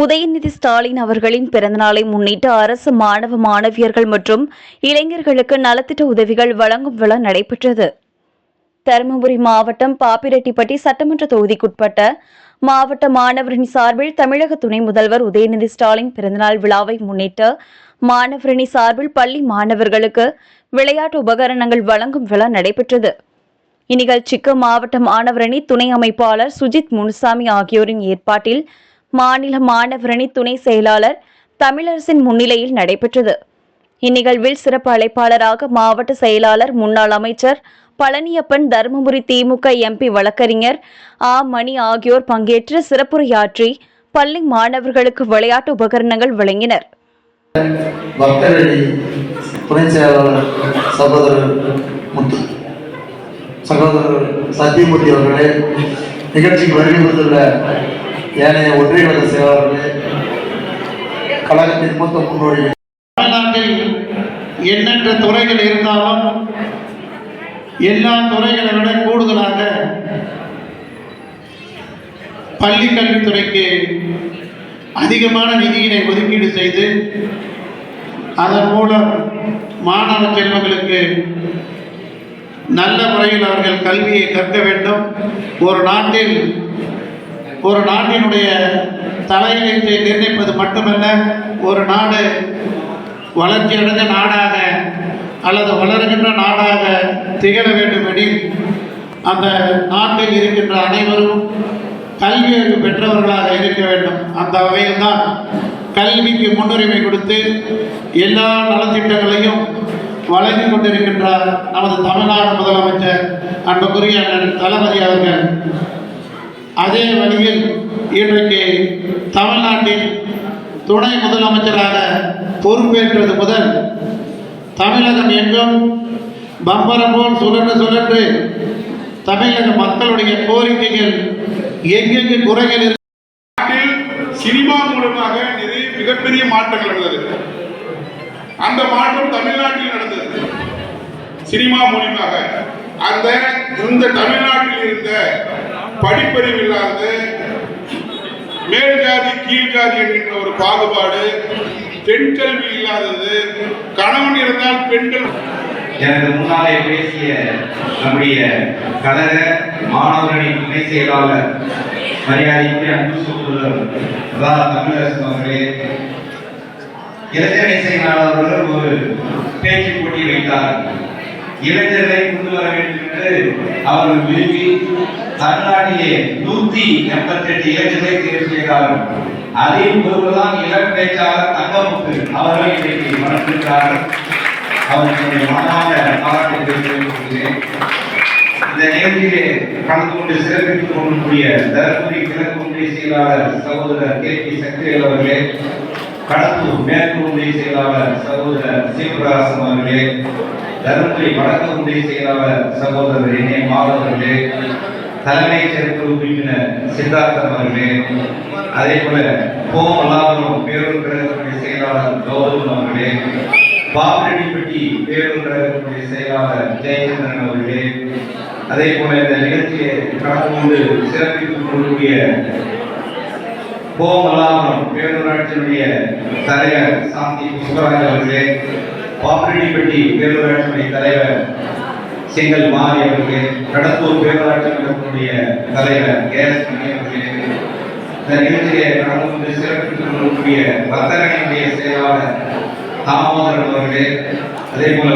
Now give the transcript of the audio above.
உதயநிதி ஸ்டாலின் அவர்களின் பிறந்தநாளை முன்னிட்டு அரசு மாணவ மாணவியர்கள் மற்றும் இளைஞர்களுக்கு நலத்திட்ட உதவிகள் வழங்கும் விழா நடைபெற்றது. தருமபுரி மாவட்டம் பாப்பிரெட்டிப்பட்டி சட்டமன்ற தொகுதிக்குட்பட்ட மாவட்ட மாணவரணி சார்பில் தமிழக துணை முதல்வர் உதயநிதி ஸ்டாலின் பிறந்தநாள் விழாவை முன்னிட்டு மாணவரணி சார்பில் பள்ளி மாணவர்களுக்கு விளையாட்டு உபகரணங்கள் வழங்கும் விழா நடைபெற்றது. இந்நிகழ்ச்சிக்கு மாவட்ட மாணவரணி துணை அமைப்பாளர் சுஜித் முனுசாமி ஆகியோரின் ஏற்பாட்டில் மாநில மாணவரணி துணை செயலாளர் தமிழரசின் முன்னிலையில் நடைபெற்றது. இந்நிகழ்வில் சிறப்பு அழைப்பாளராக மாவட்ட செயலாளர் முன்னாள் அமைச்சர் பழனியப்பன் தருமபுரி திமுக எம்பி வழக்கறிஞர் ஆ. மணி ஆகியோர் பங்கேற்று சிறப்புரையாற்றி பள்ளி மாணவர்களுக்கு விளையாட்டு உபகரணங்கள் வழங்கினர். சகோதரர் சத்தியமூர்த்தி அவர்களே நிகழ்ச்சிக்கு வருகை ஏனைய ஒன்றிய கழக செயலாளர்களே கழகத்தின் மூத்த முன்னோடிகள் தமிழ்நாட்டில் எண்ணற்ற துறைகள் இருந்தாலும் எல்லா துறைகளை விட கூடுதலாக பள்ளி கல்வித்துறைக்கு அதிகமான நிதியினை ஒதுக்கீடு செய்து அதன் மூலம் மாணவ செல்வங்களுக்கு நல்ல முறையில் அவர்கள் கல்வியை கற்க வேண்டும். ஒரு நாட்டில் ஒரு நாட்டினுடைய தலையீட்டை நிர்ணயிப்பது மட்டுமல்ல ஒரு நாடு வளர்ச்சியடைந்த நாடாக அல்லது வளர்கின்ற நாடாக திகழ வேண்டுமெனில் அந்த நாட்டில் இருக்கின்ற அனைவரும் கல்வி அறிவு பெற்றவர்களாக இருக்க வேண்டும். அந்த வகையில் தான் கல்விக்கு முன்னுரிமை கொடுத்து எல்லா நலத்திட்டங்களையும் வழங்கி கொண்டிருக்கின்றார் நமது தமிழ்நாடு முதலமைச்சர் அன்புக்குரிய தளபதி அவர்கள். அதே வழியில் இன்றைக்கு தமிழ்நாட்டின் துணை முதலமைச்சராக பொறுப்பேற்றது முதல் தமிழகம் எங்கும் பம்பரம் போல் சுழன்று சுழன்று தமிழக மக்களுடைய கோரிக்கைகள் எங்கெங்கு குறைகள் நாட்டில் சினிமா மூலமாக நிறைய மிகப்பெரிய மாற்றங்கள் நடந்தது. அந்த மாற்றம் தமிழ்நாட்டில் நடந்தது. சினிமா மூலியமாக. அந்த இந்த தமிழ்நாட்டில் இருந்த படிப்பறிவு இல்லாத மேல் ஜாதி கீழ் ஜாதி என்கின்ற ஒரு பாகுபாடு பெண் கல்வி இல்லாதது கணவன் இருந்தால் பெண்கள் எனக்கு முன்னாலே பேசிய நம்முடைய கழக மாணவர்களின் துணை செயலாளர் மரியாதைக்குரிய அன்பு சகோதரர் ரா தமிழரசன் அவர்களே இளைஞர் இசைஞான ஒரு பேச்சு போட்டி வைத்தார். இளைஞர்களை கொண்டு வர வேண்டும் என்று அவர்கள் விரும்பி தமிழ்நாட்டிலே நூத்தி எண்பத்தி எட்டு இளைஞர்களை தேர்வு செய்தார்கள். அதில் ஒருவர்தான் இளம் பேச்சாளர் தங்கமுத்து அவர்கள் இன்றைக்கு மறந்திருக்கிறார்கள் அவர்களுடைய மனமாக பாராட்டை தெரிவித்துக் இந்த நிகழ்ச்சியிலே கலந்து கொண்டு சிறப்பித்துக் கொள்ளக்கூடிய தருமபுரி கிழக்கு ஒன்றிய செயலாளர் சகோதரர் கே பி சக்திவேல் அவர்களே கடத்தூர் மேற்கு ஒன்றிய செயலாளர் சகோதரர் சிவபிரகாசம் அவர்களே தருமபுரி வடக்கு ஒன்றிய செயலாளர் சகோதரர் இணைய மாதவர்களே தலைமை சிறப்பு உறுப்பினர் சித்தார்த்தம் அவர்களே அதே போல கோமலாபுரம் பேரூர் கழகத்துடைய செயலாளர் கௌதம் அவர்களே பாப்பிரெட்டிப்பட்டி பேரூர் கழகத்துடைய செயலாளர் ஜெயச்சந்திரன் அவர்களே அதே போல இந்த நிகழ்ச்சியை கலந்து கொண்டு சிறப்பித்துக் கொள்ளக்கூடிய கோமலாபுரம் பேரூராட்சியினுடைய தலைவர் சாந்தி புஷ்பராஜ் அவர்களே பாப்பிரெட்டிப்பட்டி பேரூராட்சியினுடைய தலைவர் செங்கல் மாறி அவர்களே கடத்தூர் பேரூராட்சி மன்றத்தினுடைய தலைவர் கேஸ் மணி அவர்களே இந்த நிகழ்ச்சியை கலந்து கொண்டு சிறப்பித்துக் கொள்ளக்கூடிய வர்த்தகனுடைய செயலாளர் தாமோதரன் அவர்களே அதே போல